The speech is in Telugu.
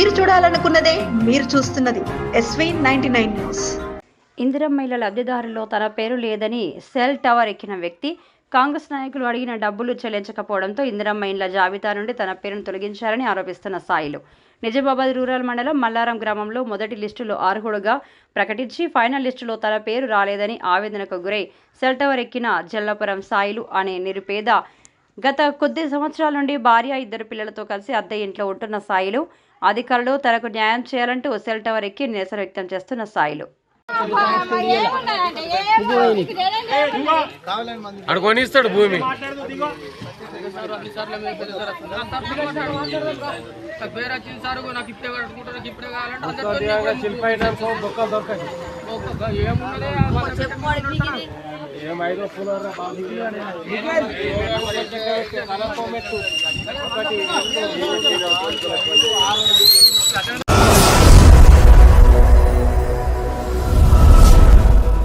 మీరు చూడాలనుకున్నదే మీరు చూస్తున్నది ఎస్వీ నైన్టీ నైన్ న్యూస్. ఇందిరమ్మైల లబ్ధిదారుల్లో తన పేరు లేదని సెల్ టవర్ ఎక్కిన వ్యక్తి కాంగ్రెస్ నాయకులు అడిగిన డబ్బులు చెల్లించకపోవడంతో ఇందిరమ్మ ఇండ్ల జాబితా నుండి తన పేరును తొలగించారని ఆరోపిస్తున్న సాయిలు. నిజామాబాద్ రూరల్ మండలం మల్లారం గ్రామంలో మొదటి లిస్టులో అర్హుడుగా ప్రకటించి ఫైనల్ లిస్టులో తన పేరు రాలేదని ఆవేదనకు గురై సెల్ టవర్ ఎక్కిన జల్లపురం సాయిలు అనే నిరుపేద గత కొద్ది సంవత్సరాల నుండి భార్య ఇద్దరు పిల్లలతో కలిసి అద్దె ఇంట్లో ఉంటున్న సాయిలు అధికారులు తనకు న్యాయం చేయాలంటూ సెల్ టవర్ ఎక్కి నిరసన వ్యక్తం చేస్తున్న సాయిలు. భూమి. ఏమున్నదే ఏమైదో పులర ఒకటి